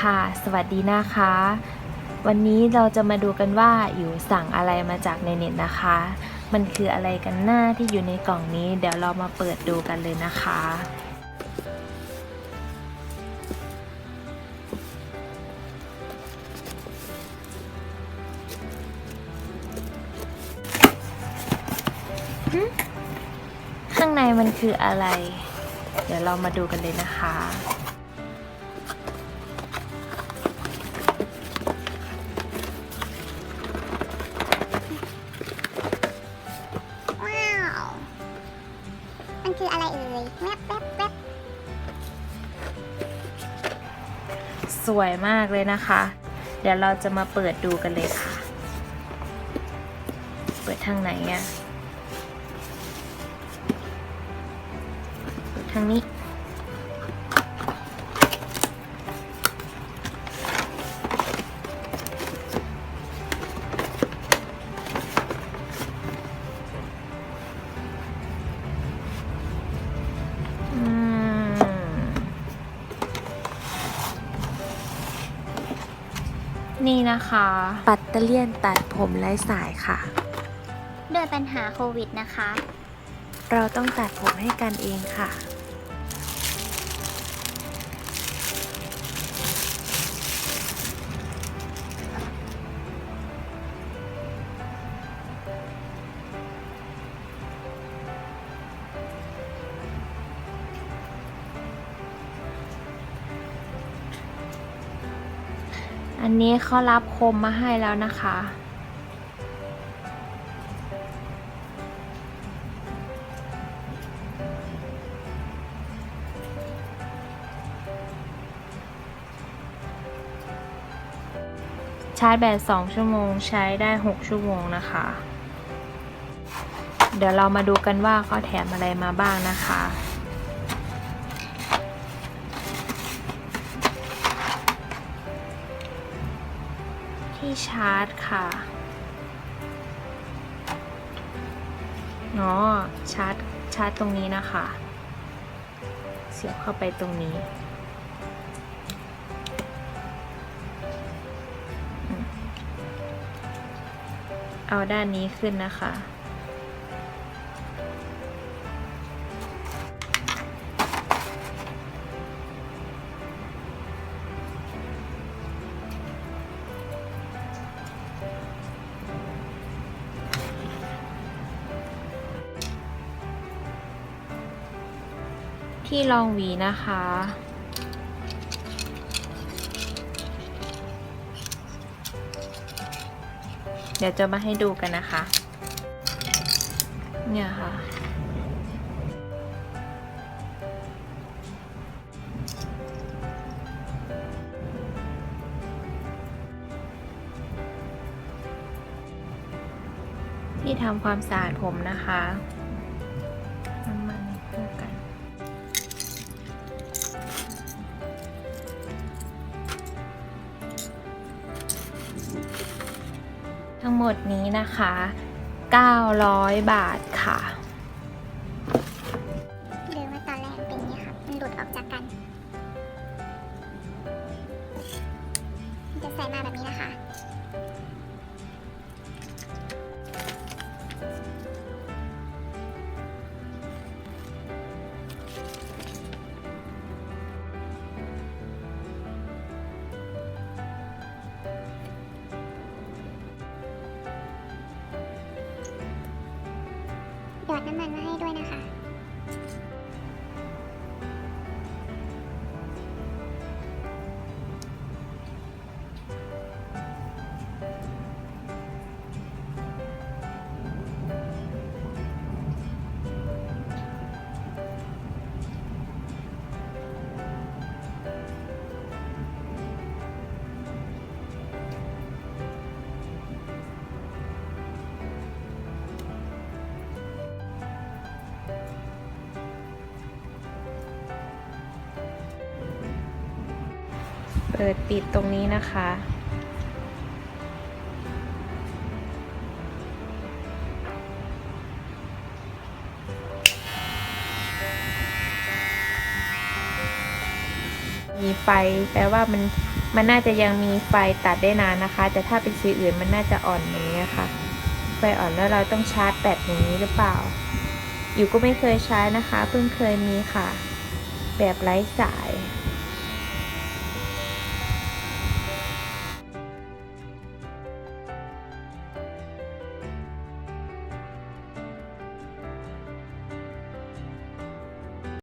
ค่ะ สวัสดีนะคะ วันนี้เราจะมาดูกันว่าอยู่สั่งอะไรมาจากในเน็ตนะคะ มันคืออะไรกันหน้าที่อยู่ในกล่องนี้ เดี๋ยวเรามาเปิดดูกันเลยนะคะ ข้างในมันคืออะไร เดี๋ยวเรามาดูกันเลยนะคะ แวบแวบแวบสวยมากเลยนะคะ เดี๋ยวเราจะมาเปิดดูกันเลยค่ะ เปิดทางไหนอะเปิดทางนี้ นี่นะคะ ปัตเตอร์เลียนตัดผมไร้สายค่ะ ด้วยปัญหาโควิดนะคะ เราต้องตัดผมให้กันเองค่ะ อันนี้เขารับคมมาให้แล้วนะคะ ชาร์จแบต 2 ชั่วโมงใช้ได้ 6 ชั่วโมงนะคะ เดี๋ยวเรามาดูกันว่าเขาแถมอะไรมาบ้างนะคะ ชาร์จค่ะเนาะชาร์จชาร์จตรงนี้นะคะ เสียบเข้าไปตรงนี้ เอาด้านนี้ขึ้นนะคะ ที่รองหวีนะคะ เดี๋ยวจะมาให้ดูกันนะคะ เนี่ยค่ะที่ทำความสะอาดผมนะคะ ทั้งหมดนี้นะคะ 900 บาทค่ะ หยอดน้ำมันมาให้ด้วยนะคะ ปิดปิดตรงนี้นะคะหวีไฟแปลว่ามันมันน่าจะยังมีไฟตัดได้นานนะคะ แต่ถ้าเป็นสีอื่นมันน่าจะอ่อนอย่างนี้ค่ะ ไฟอ่อนแล้วเราต้องชาร์จแบตอย่างนี้หรือเปล่า อยู่ก็ไม่เคยใช้นะคะ เพิ่งเคยมีค่ะ แบบไร้สาย